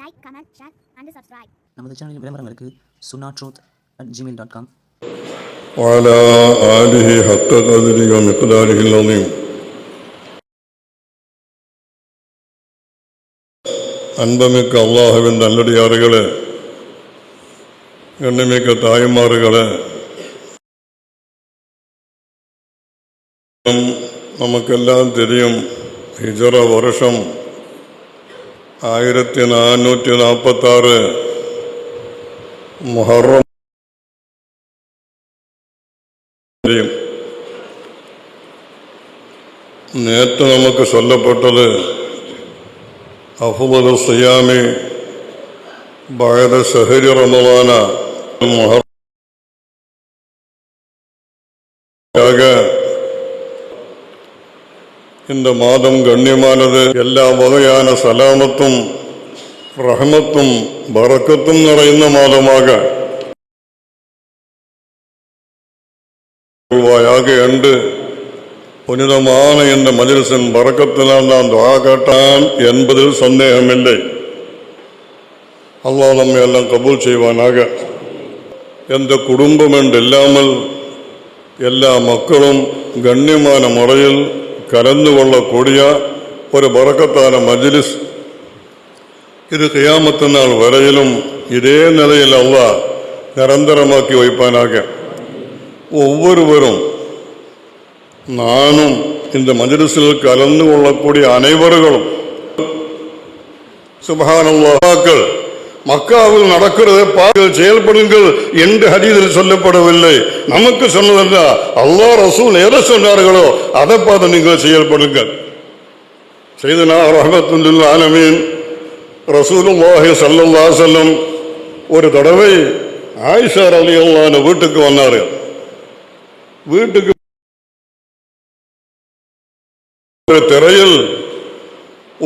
Like comment share and subscribe നമ്മുടെ ചാനലിൽ വിളംബരങ്ങൾക്ക് സുന truth at Gmail dot com وعلى آله حق قدره ومقداره العظيم. അൻപമിക്ക അള്ളാഹുവിൻ നല്ലടിയാറുകളെ എണ്ണമിക്ക തായന്മാറുകളെ നമുക്കെല്ലാം തിരിയും. ഹിജറ വർഷം ആയിരത്തി നാനൂറ്റി നാൽപ്പത്തി ആറ് മുഹറം നേരത്തെ നമുക്ക് ചൊല്ലപ്പെട്ടത് അഫുബൽ സിയാമി ബഹദ സഹരി റമദാന മുഹർ இந்த மாதம் கண்ணியமானது எல்லா வகையான சலாமத்தும் ரஹமத்தும் பறக்கத்தும் நிறைந்த மாதமாக ரூபாயாக என்று புனிதமான இந்த மஜிலிசின் பறக்கத்தினால் நான் துவா கேட்டான் என்பதில் சந்தேகமில்லை அல்லாஹ் நம்மை எல்லாம் கபூல் செய்வானாக எந்த குடும்பம் என்று இல்லாமல் எல்லா மக்களும் கண்ணியமான முறையில் கலந்து கொள்ளக்கூடிய ஒரு பறக்கத்தான மஜ்லிஸ் இது கியாமத்து நாள் வரையிலும் இதே நிலையில் அல்லாஹ் நிரந்தரமாக்கி வைப்பானாக ஒவ்வொருவரும் நானும் இந்த மஜ்லிஸில் கலந்து கொள்ளக்கூடிய அனைவர்களும் சுபஹானல்லாக்கள் மக்காவில் நடக்கிறதை பார்க்க செயல்படுங்கள் என்று ஹதீதில் சொல்லப்படவில்லை. நமக்கு சொன்னதென்றா அல்லா ரசூல் எதை சொன்னார்களோ அதை பார்த்து நீங்கள் செயல்படுங்கள். செய்தனா ரஹமத்துல்ல ஆலமீன் ரசூலுல்லாஹி ஸல்லல்லாஹு அலைஹி செல்லும் ஒரு தடவை ஆயிஷா ரலியல்லாஹு வீட்டுக்கு வந்தார்கள் வீட்டுக்கு ஒரு திரையில்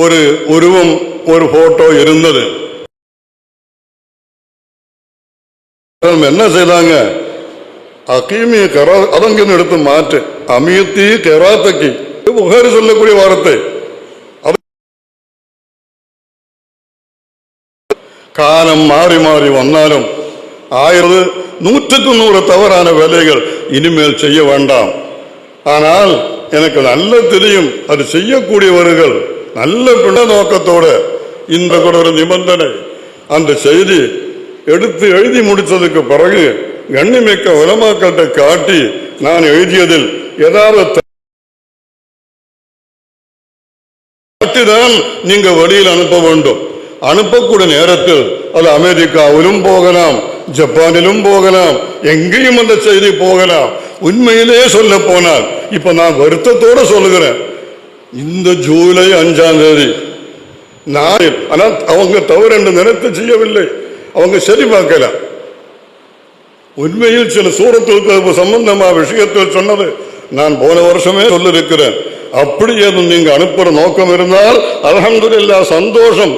ஒரு உருவம் ஒரு போட்டோ இருந்தது. என்ன செய்தாங்க? அகீமி கரா அதங்கின்னு எடுத்து மாற்று. அமியத்தி கெராத்தக்கி புகாரி சொல்லக்கூடிய வார்த்தை. காலம் மாறி மாறி வந்தாலும் ஆயிரது நூற்றுக்கு நூறு தவறான வேலைகள் இனிமேல் செய்ய வேண்டாம். ஆனால் எனக்கு நல்ல தெரியும். அது செய்யக்கூடியவர்கள் நல்ல பிண நோக்கத்தோடு இந்த கூட ஒரு நிபந்தனை அந்த செய்தி எடுத்து எழுதி முடிச்சதுக்கு பிறகு கண்ணிமிக்க உலமாக்கள்கிட்ட காட்டி நான் எழுதியதில் ஏதாவது நீங்க வழியில் அனுப்ப வேண்டும். அனுப்பக்கூடிய நேரத்தில் அது அமெரிக்காவிலும் போகலாம் ஜப்பானிலும் போகலாம் எங்கேயும் அந்த செய்தி போகலாம். உண்மையிலே சொல்ல போனால் இப்ப நான் வருத்தத்தோட சொல்லுகிறேன். இந்த ஜூலை அஞ்சாம் தேதி நான் ஆனால் அவங்க தவறு என்று நினைத்து செய்யவில்லை. அவங்க சரி பார்க்கல. உண்மையில் சில சூரத்துக்கு சம்பந்தமா விஷயத்தில் சொன்னது நான் போன வருஷமே சொல்லிருக்கிறேன். அப்படி ஏதும் நீங்க அனுப்புற நோக்கம் இருந்தால் அல்ஹம்துலில்லாஹ் சந்தோஷம்.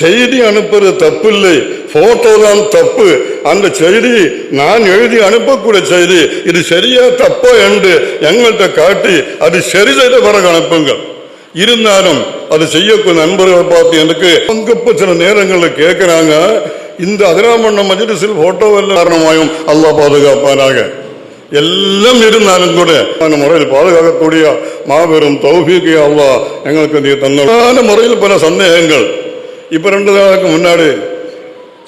செய்தி அனுப்புறது தப்பு இல்லை போட்டோ தான் தப்பு. அந்த செய்தி நான் எழுதி அனுப்பக்கூடிய செய்தி. இது சரியா தப்போ என்று எங்கள்கிட்ட காட்டி அது சரி செய்த பிறகு அனுப்புங்கள். இருந்தாலும் அது செய்யக்கூடிய நண்பர்கள் பார்த்து எனக்கு பங்கப்ப சில நேரங்களில் கேட்கிறாங்க இந்த அதிராமண்ண மஜிலிசில் போட்டோ எல்லாம் காரணமாயும் அல்லாஹ் பாதுகாப்பானாக. எல்லாம் இருந்தாலும் கூட കൂടെ முறையில் பாதுகாக்கக்கூடிய மாபெரும் தௌஃபீக்கு அல்லாஹ் எங்களுக்கு நீ தன்ன முறையில் பல சந்தேகங்கள். இப்ப ரெண்டு நாளுக்கு முன்னாடி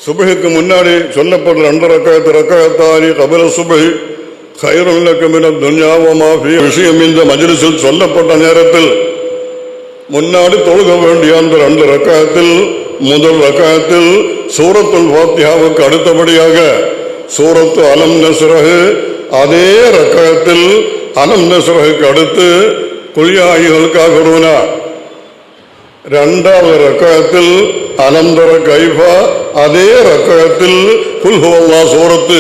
சுபகுக்கு முன்னாடி சொல்லப்படுற ரெண்டு ரக்காயத்து ரக்காயத்தாரி கபில சுபகி கைரல்லக்கமிட துன்யாவமா விஷயம் இந்த மஜ்லிஸில் சொல்லப்பட்ட நேரத்தில் முன்னாடி தொழுக வேண்டிய அந்த ரெண்டு ரக்காயத்தில் முதல் ரக்காயத்தில் சூரத்துல் ஃபாத்தியாவுக்கு அடுத்தபடியாக சூரத்து அலம் நஸ்ரஹு அதே ரக்காயத்தில் அலம் நஸ்ரஹுக்கு அடுத்து குல்யாயிகளுக்காக രണ്ടാമത് റക്കയത്തിൽ അനന്തര കൈഫ അതേ റക്കയത്തിൽ குல்ஹுவல்லா சூரத்து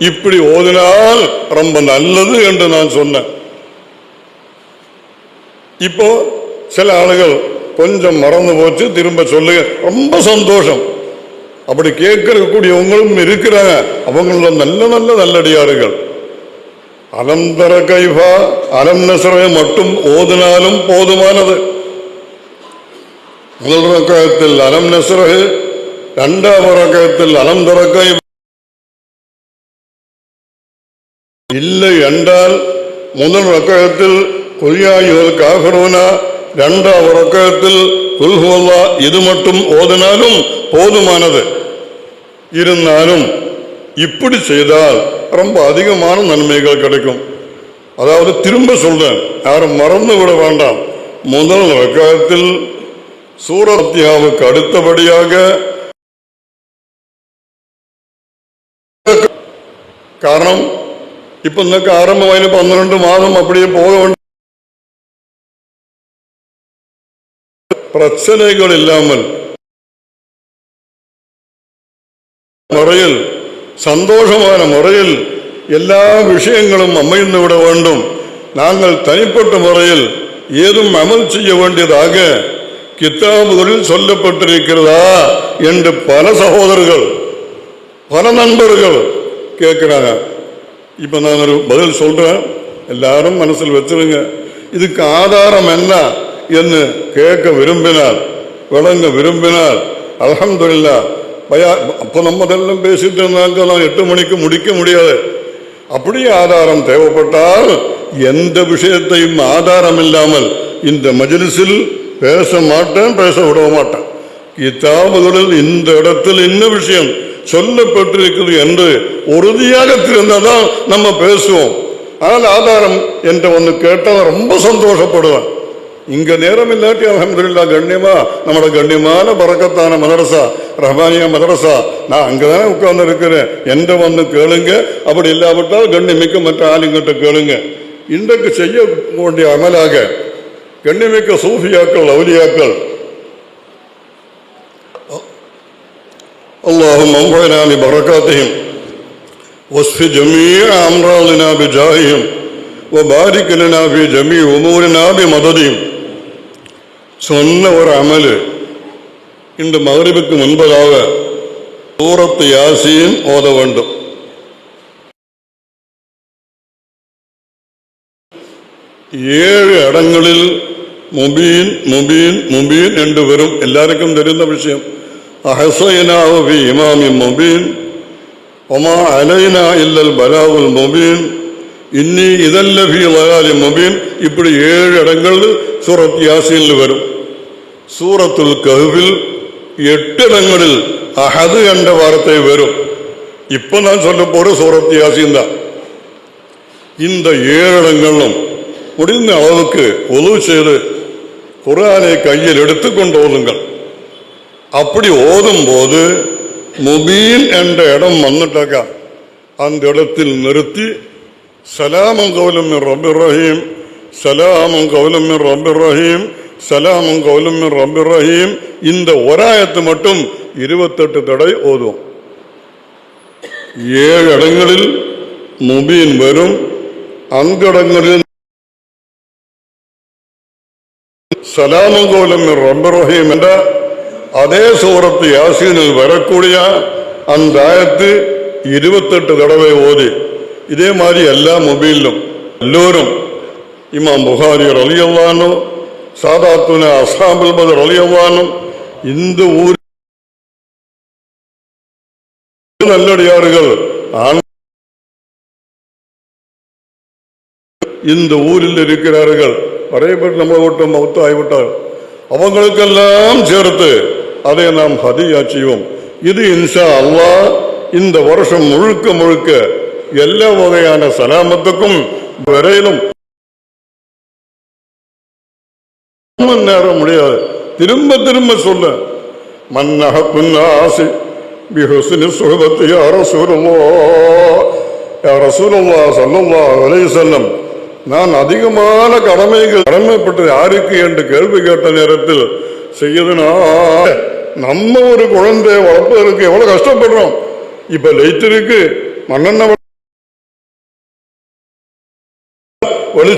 இப்படி ஓதினால் ரொம்ப நல்லது என்று நான் சொன்னேன் இப்போ சில ஆளுகள் கொஞ்சம் மறந்து போச்சு திரும்ப சொல்லுங்க ரொம்ப சந்தோஷம் அப்படி கேட்கக்கூடியவங்களும் இருக்கிறாங்க. அவங்கள நல்ல நல்ல நல்லடியாறுகள் அலந்தர கைபா அலம் நசரவை மட்டும் ஓதினாலும் போதுமானது. முதல் ரகத்தில் அலம் நெசரு இரண்டாம் ரகத்தில் அலந்தர கைபா இல்லை என்றால் முதல் ரகத்தில் கொல்யாயுகள் காகரோனா இரண்டாம் ரகத்தில் குல்ஹோல்லா இது மட்டும் ஓதினாலும் போதுமானது. இருந்தாலும் இப்படி செய்தால் ரொம்ப அதிகமான நன்மைகள் கிடைக்கும். அதாவது திரும்ப சொல்றேன் யாரும் மறந்து விட வேண்டாம். முதல் வக்காரத்தில் சூரத்தியாவுக்கு அடுத்தபடியாக காரணம் இப்ப இன்னக்கு ஆரம்பமாயின பன்னிரண்டு மாதம் அப்படியே போக வேண்டும் பிரச்சனைகள் இல்லாமல் முறையில் சந்தோஷமான முறையில் எல்லா விஷயங்களும் அமைந்து விட வேண்டும். நாங்கள் தனிப்பட்ட முறையில் ஏதும் அமல் செய்ய வேண்டியதாக கித்தாபுகளில் சொல்லப்பட்டிருக்கிறதா என்று பல சகோதரர்கள் பல நண்பர்கள் கேட்குறாங்க. இப்போ நான் ஒரு பதில் சொல்கிறேன் எல்லாரும் மனசில் வச்சிருங்க. இதுக்கு ஆதாரம் என்ன என்று கேட்க விரும்பினார் விளங்க விரும்பினார் அல்ஹம்துலில்லா பயா அப்போ நம்ம அதெல்லாம் பேசிட்டு இருந்தாங்க நான் எட்டு மணிக்கு முடிக்க முடியாது. அப்படி ஆதாரம் தேவைப்பட்டால் எந்த விஷயத்தையும் ஆதாரம் இல்லாமல் இந்த மஜ்லிஸில் பேச மாட்டேன் பேச விட மாட்டேன். கிதாபுகளில் இந்த இடத்தில் என்ன விஷயம் சொல்லப்பட்டிருக்கிறது என்று உறுதியாக தெரிந்தாதான் நம்ம பேசுவோம். ஆனால் ஆதாரம் என்று ஒன்று கேட்டால் ரொம்ப சந்தோஷப்படுவேன். இங்க நேரம் இல்லாட்டி அலமதுல்லா கண்ணியமா நம்மளோட கண்ணியமான பறக்கத்தான மதரசா ரஹ்மானியா மதரசா நான் அங்கதானே உட்கார்ந்து இருக்கிறேன் எந்த வந்து கேளுங்க அப்படி இல்லாவிட்டால் கண்ணியமிக்க மற்ற ஆளுங்கிட்ட கேளுங்க இன்றைக்கு செய்ய வேண்டிய அமலாக கண்ணியமிக்க சூஃபியாக்கள் அவுலியாக்கள் اللهم انفعنا ببركاتهم واشف جميع امراضنا بجاههم وبارك لنا في جميع امورنا بمددهم சொன்ன ஒரு அமலு இந்த மகரிபுக்கு முன்பதாக சூரத்து யாசீன் ஓத வேண்டும் ஏழு இடங்களில் முபீன் முபீன் முபீன் என்று வரும் எல்லாருக்கும் தெரிந்த விஷயம் அஹசைனாவு ஃபி இமாமி முபீன் ஒமா அலைனா இல்லல் பலாவுல் முபீன் இன்னி இதல்ல ஃபி லயாலி முபீன். இப்படி ஏழு இடங்கள் சூரத் யாசீனில் வரும். சூரத்துல் கஹ்வில் எட்டு இடங்களில் அஹது என்ற வார்த்தை வரும். இப்போ நான் சொல்ல போற சூரத் யாசீன் தான். இந்த ஏழு இடங்களும் முடிந்த அளவுக்கு உதவு செய்து குரானை கையில் எடுத்துக்கொண்டு ஓதுங்கள். அப்படி ஓதும் போது முபீன் என்ற இடம் வந்துட்டாக்கா? அந்த இடத்தில் நிறுத்தி சலாமும் கௌலம் ரபிர் ரஹீம் சலாமும் கௌலம் ரபிர் ரஹீம் சலாமும் கௌலம் ரபிர் ரஹீம் இந்த ஒராயத்து மட்டும் இருபத்தெட்டு தடவை ஓதும் ஏழு இடங்களில் முபீன் வரும் அந்த இடங்களில் சலாமும் கௌலம் ரபிர் ரஹீம் என்ற அதே சூரத்து யாசீனில் வரக்கூடிய அந்த ஆயத்து இருபத்தெட்டு தடவை ஓதி இதே மாதிரி எல்லா மொபைலிலும் எல்லோரும் இமாம் புகாரி ரலியவானும் சாதாத்துன அஸ்ஹாபுல் பதர் ரலியவானும் இந்த ஊர் நல்லடியார்கள் இந்த ஊரில் இருக்கிறார்கள். வரையப்பட்டு நம்ம விட்டு மௌத்து ஆகிவிட்டார் அவங்களுக்கெல்லாம் சேர்த்து அதை நாம் ஹதியா செய்வோம் இது இன்சா அல்லா இந்த வருஷம் முழுக்க முழுக்க எல்லா வகையான சலாமத்துக்கும் வரையிலும் நேரம் முடியாது. திரும்ப திரும்ப சொல்ல மன்னகத்துன் ஆசை பிஹுஸ்னி சுகபத்து யா சொல்லல்லா விலை ரசூலுல்லாஹ் நான் அதிகமான கடமைகள் கடமைப்பட்டு யாருக்கு என்று கேள்வி கேட்ட நேரத்தில் செய்யதுனா நம்ம ஒரு குழந்தைய வளர்ப்பதற்கு எவ்வளவு கஷ்டப்படுறோம்? இப்ப லைட் இருக்கு மண்ணெண்ண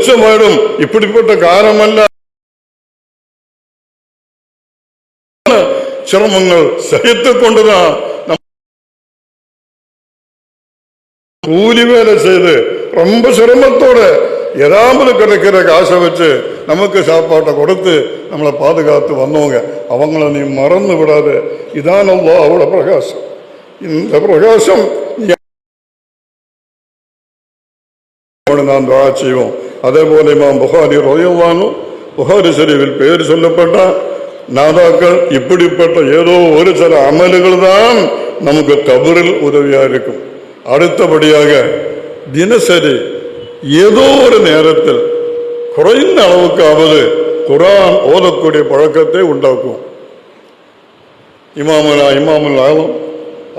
வெளிச்சமாயிடும். இப்படிப்பட்ட காலமல்ல சிரமங்கள் சகித்துக் கொண்டுதான் கூலி வேலை செய்து ரொம்ப சிரமத்தோட ஏதாவது கிடைக்கிற காசை வச்சு நமக்கு சாப்பாட்டை கொடுத்து நம்மளை பாதுகாத்து வந்தவங்க அவங்கள நீ மறந்து விடாது. இதான் அவளோட பிரகாசம். இந்த பிரகாசம் நான் துவா செய்வோம். அதே போல இமாம் புகாரி ரோயவானும் புகாரி ஷரீஃபில் பெயர் சொல்லப்பட்ட நாதாக்கள் இப்படிப்பட்ட ஏதோ ஒரு சில அமல்கள் தான் நமக்கு கபரில் உதவியாக இருக்கும். அடுத்தபடியாக தினசரி ஏதோ ஒரு நேரத்தில் குறைந்த அளவுக்காவது குரான் ஓதக்கூடிய பழக்கத்தை உண்டாக்கும். இமாமுல் இமாமுல் ஆலம்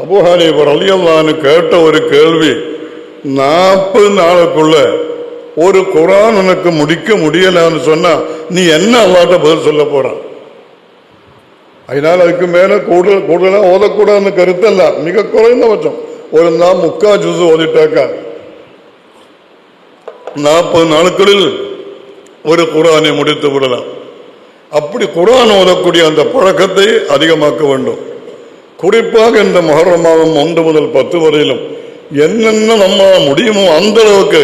அபுஹானிபர் அலியல்லான்னு கேட்ட ஒரு கேள்வி நாற்பது நாளுக்குள்ள ஒரு குரான் உனக்கு முடிக்க முடியலன்னு சொன்னா நீ என்ன அல்லாட்ட பதில் சொல்ல போறான் அதனால அதுக்கு மேல கூடுதல் கூடுதலாக ஓதக்கூடாதுன்னு கருத்தல்ல மிக குறைந்தபட்சம் ஒரு நாள் முக்கா ஜூஸ் ஓதிட்டாக்கா. நாற்பது நாட்களில் ஒரு குரானை முடித்து விடலாம். அப்படி குரான் ஓதக்கூடிய அந்த பழக்கத்தை அதிகமாக்க வேண்டும். குறிப்பாக இந்த மகர மாதம் ஒன்று முதல் பத்து வரையிலும். என்னென்ன நம்ம முடியுமோ அந்த அளவுக்கு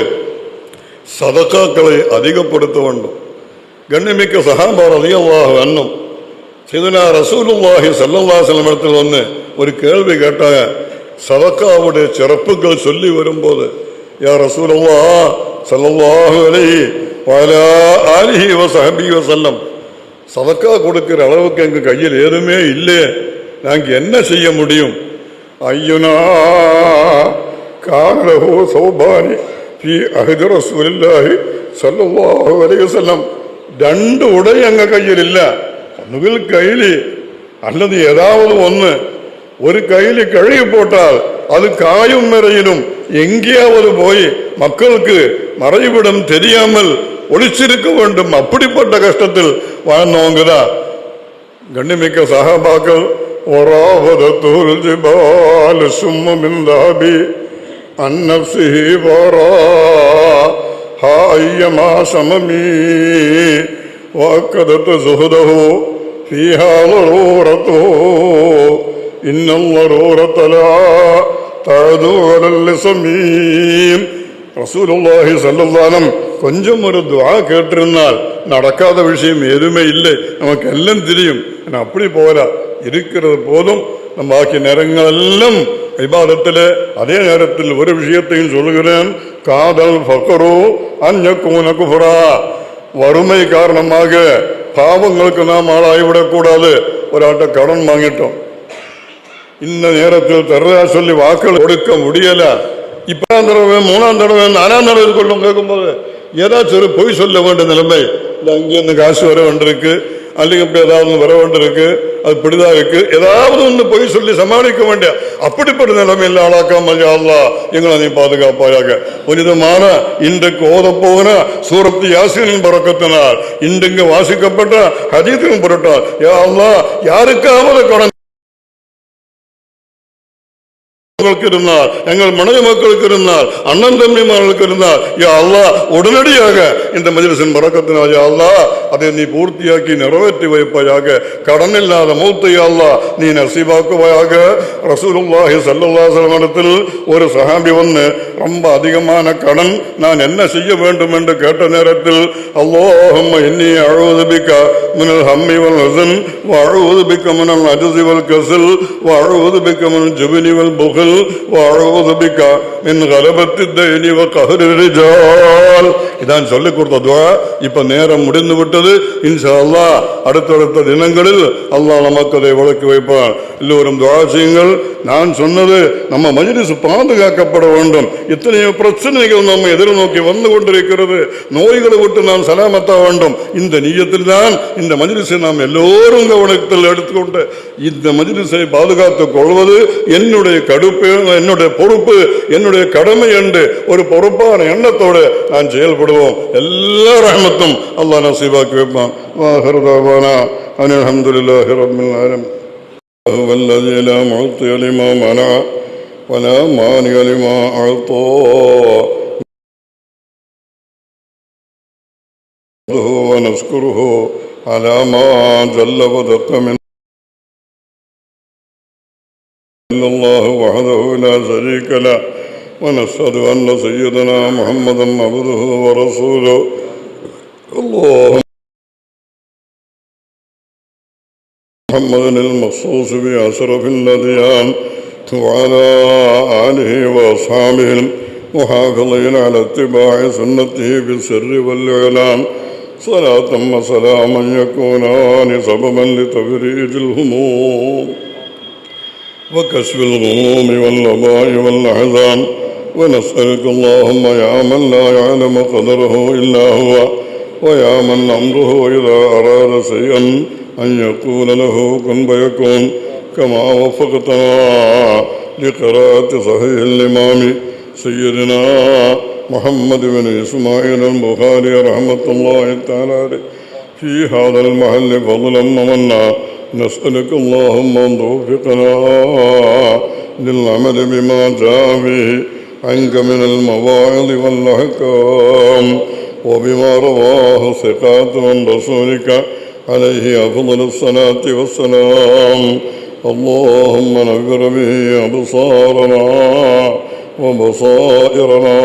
சதக்காக்களை அதிகப்படுத்த வேண்டும். கண்ணிமிக்க சகாபார் அதிகமாக அன்னும் சிதனா ரசூலுல்லாஹி ஸல்லல்லாஹு இடத்தில் வந்து ஒரு கேள்வி கேட்டாங்க. சதக்காவுடைய சிறப்புகள் சொல்லி வரும்போது யா ரசூலுல்லா ஸல்லல்லாஹு அலைஹி வஅலா ஆலிஹி வ ஸஹபிஹி சதக்கா கொடுக்கிற அளவுக்கு எங்கள் கையில் எதுவுமே இல்லை நாங்கள் என்ன செய்ய முடியும்? ஐயனா கானலஹு சௌபானி ஃபி அஹ்தி ரசூலில்லாஹி ஸல்லல்லாஹு அலைஹி வஸல்லம் രണ്ട് ഉട ഞങ്ങൾ കയ്യിലില്ല ഒന്നുകിൽ കയ്യില് அல்லது ஏதாவது ஒன்று ஒரு கையில் கழுகி போட்டால் அது காயும் வரையிலும் எங்கேயாவது போய் மக்களுக்கு மறைவிடம் தெரியாமல் ஒளிச்சிருக்க வேண்டும் அப்படிப்பட்ட கஷ்டத்தில் வாழ்ந்தவங்க தான் கண்ணிமிக்க சகாபாக்கள் ஒராவதத்தூர் ஜிபால் சும்மமிந்தாபி عن കൊഞ്ചം ഒരു ദ്വാ കേട്ടിരുന്നാൽ നടക്കാത്ത വിഷയം ഏതുമേ ഇല്ലേ? നമുക്കെല്ലാം തിരിയും. അപ്പടി പോരാ. ഇരിക്കുന്നത് പോലും ബാക്കി നിരങ്ങളെല്ലാം விவாதத்தில் அதே நேரத்தில் ஒரு விஷயத்தையும் சொல்லுகிறேன். காதல் ஃபக்கரு அந்நக்கூன குஃபரா. வறுமை காரணமாக பாவங்களுக்கு நாம் ஆளாகிவிடக்கூடாது ஒரு ஆட்ட கடன் வாங்கிட்டோம். இந்த நேரத்தில் தர்றதா சொல்லி வாக்கள் கொடுக்க முடியல. இப்பதாம் தடவை மூணாம் தடவை நாலாம் தடவை கொள்ளும் கேட்கும்போது ஏதாச்சும் ஒரு பொய் சொல்ல வேண்டிய நிலைமை. இல்லை அங்கேருந்து காசு வர வேண்டியிருக்கு. அல்லது அப்படி ஏதாவது வர வேண்டியிருக்கு அது இப்படிதான் இருக்கு. ஏதாவது ஒன்று பொய் சொல்லி சமாளிக்க வேண்டிய அப்படிப்பட்ட நிலைமையில் ஆளாக்காமல் அல்லா எங்களை நீ பாதுகாப்பாயாக. புனிதமான இன்றைக்கு ஓதப்போகிற சூரத்து யாசினின் பறக்கத்தினால் இன்றைக்கு வாசிக்கப்பட்ட ஹதீத்தின் புரட்டால் யா யாருக்காவது கடன் குடும்பங்களுக்கு இருந்தால் எங்கள் மனைவி மக்களுக்கு இருந்தால் அண்ணன் தம்பிமார்களுக்கு இருந்தால் யா அல்லா உடனடியாக இந்த மஜிலிசின் மறக்கத்தினால் யா அல்லா அதை நீ பூர்த்தியாக்கி நிறைவேற்றி வைப்பாயாக. கடன் இல்லாத மூத்த யா அல்லா நீ நசீபாக்குவாயாக. ரசூலுல்லாஹி சல்லுல்லா சலமனத்தில் ஒரு சஹாபி ஒன்று ரொம்ப அதிகமான கடன் நான் என்ன செய்ய வேண்டும்? என்று கேட்ட நேரத்தில் அல்லாஹம் இன்னி அழுவது பிக்க மினல் ஹம்மி வல் ஹசன் வாழ்வது அஜசிவல் கசில் வாழ்வது பிக்க ஜுபினிவல் புகழ் இதான் சொல்லிக் கொடுத்த துவா இப்ப நேரம் முடிந்து விட்டது இன்ஷா அடுத்தடுத்த தினங்களில் அல்லாஹ் நமக்கு அதை விளக்கி வைப்பான் எல்லோரும் துவா நான் சொன்னது நம்ம மஜிலிஸ் பாதுகாக்கப்பட வேண்டும் இத்தனையோ பிரச்சனைகள் நம்ம எதிர்நோக்கி வந்து கொண்டிருக்கிறது நோய்களை விட்டு நாம் சலாமத்த வேண்டும் இந்த நீயத்தில் தான் இந்த மஜிலிஸை நாம் எல்லோரும் கவனத்தில் எடுத்துக்கொண்டு இந்த மஜிலிஸை பாதுகாத்துக் கொள்வது என்னுடைய கடுப்பு என்னுடைய பொறுப்பு என்னுடைய கடமை என்று ஒரு பொறுப்பான எண்ணத்தோடு நான் செயல்படுவோம் எல்லா ரஹமத்தும் அல்லாஹ் நசீபாக்கி வைப்பான் வாஹர்தாவானா அனில் அல்ஹம்துலில்லாஹி ரப்பில் ஆலமீன் هو الذي لا معطي لما منع ولا مانع لما أعطى ونشكره على ما جل ودق من إلا الله وحده لا شريك له ونشهد أن سيدنا محمدا عبده ورسوله. اللهم محمد المخصوص بأشرف الأديان وعلى آله وأصحابه المحافظين على اتباع سنته بالسر والإعلان. صلاة وسلاما يكونان سببا لتفريج الهموم. وكشف الغموم والوباء والأحزان. ونسألك اللهم يا من لا يعلم قدره إلا هو ويا من أمره إذا أراد شيئا أن يقول له كن فيكون. كما وفقتنا لقراءة صحيح الإمام سيدنا محمد بن إسماعيل البخاري رحمة الله تعالى في هذا المحل فضلا ومنا. نسألك اللهم أن توفقنا للعمل بما جاء به عنك من المواعظ والأحكام وبما رواه ثقات عن رسولك عليه أفضل الصلاة والسلام. اللهم نور به أبصارنا وبصائرنا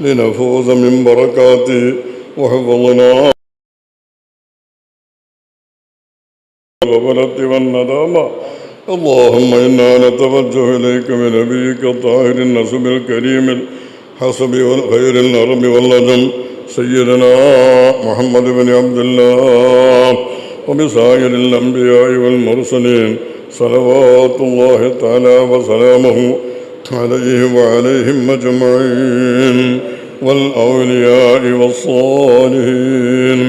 لنفوز من بركاته وحفظنا الغفلة والندامة. اللهم إنا نتوجه إليك بنبيك الطاهر النسب الكريم الحسب والخير الأرب واللجم. سيدنا محمد بن عبد الله وبسائر الأنبياء والمرسلين صلوات الله تعالى وسلامه عليه وعليهم أجمعين والأولياء والصالحين.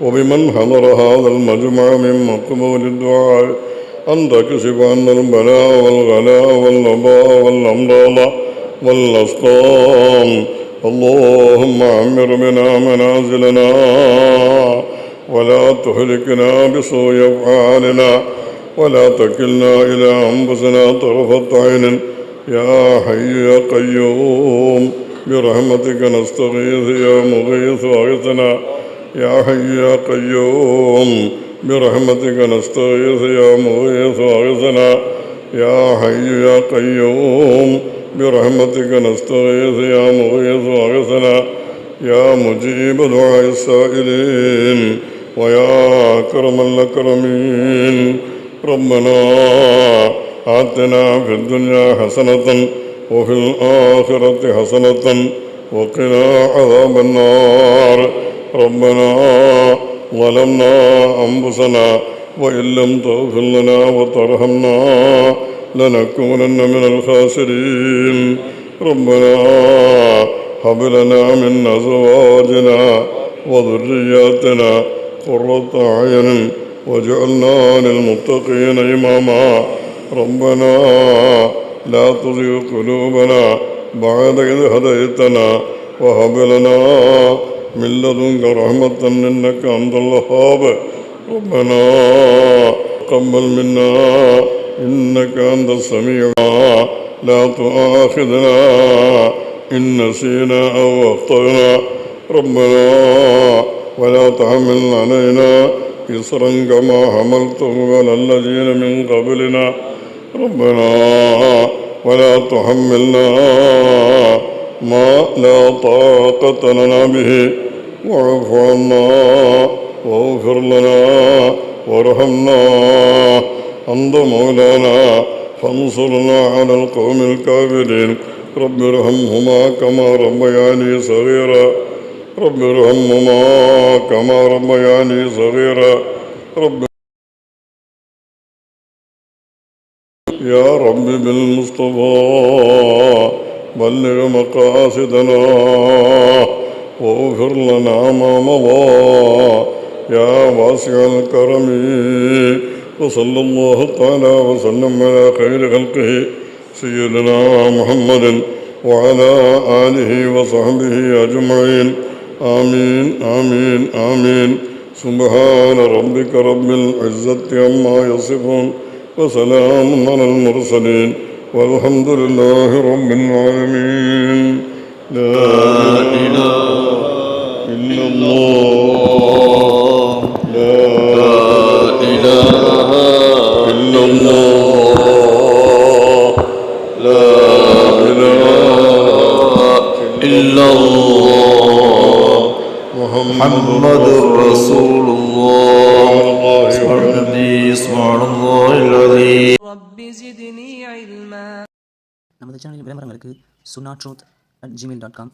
وبمن حضر هذا المجمع من مقبول الدعاء أن تكشف عنا البلاء والغلاء والوباء والأمراض والأسقام. اللهم عمر بنا منازلنا ولا تهلكنا بسوء أفعالنا ولا تكلنا إلى أنفسنا طرفة عين. يا حي يا قيوم برحمتك نستغيث يا مغيث أغثنا يا حي يا قيوم برحمتك نستغيث يا مغيث أغثنا يا حي يا قيوم برحمتك نستغيث يا مغيث أغثنا يا مجيب دعاء السائلين ويا أكرم الأكرمين. ربنا آتنا في الدنيا حسنة وفي الآخرة حسنة وقنا عذاب النار. ربنا ظلمنا أنفسنا وإن لم تغفر لنا وترحمنا لنكونن من الخاسرين. ربنا هب لنا من أزواجنا وذرياتنا قرة أعين واجعلنا للمتقين إماما. ربنا لا تزغ قلوبنا بعد إذ هديتنا وهب لنا من لدنك رحمة إنك أنت الوهاب ربنا تقبل منا إنك أنت السميع لا تؤاخذنا إن نسينا أو أخطأنا ربنا ولا تحمل علينا إصرا كما حملته على الذين من قبلنا ربنا ولا تحملنا ما لا طاقة لنا به. واعف عنا واغفر لنا وارحمنا. أنت مولانا فانصرنا على القوم الكافرين. رب ارحمهما كما ربياني صغيرا. رب ارحمهما كما ربياني صغيرا. رب يا رب بالمصطفى. بلغ مقاصدنا واغفر لنا ما مضى. يا واسع الكرم وصلى الله تعالى وسلم على خير خلقه سيدنا محمد وعلى آله وصحبه أجمعين. آمين آمين آمين. سبحان ربك رب العزة عما يصفون وسلام على المرسلين. والحمد لله رب العالمين. لا إله إلا الله. சேனலின் விளம்பரங்களுக்கு Suna truth at Gmail dot com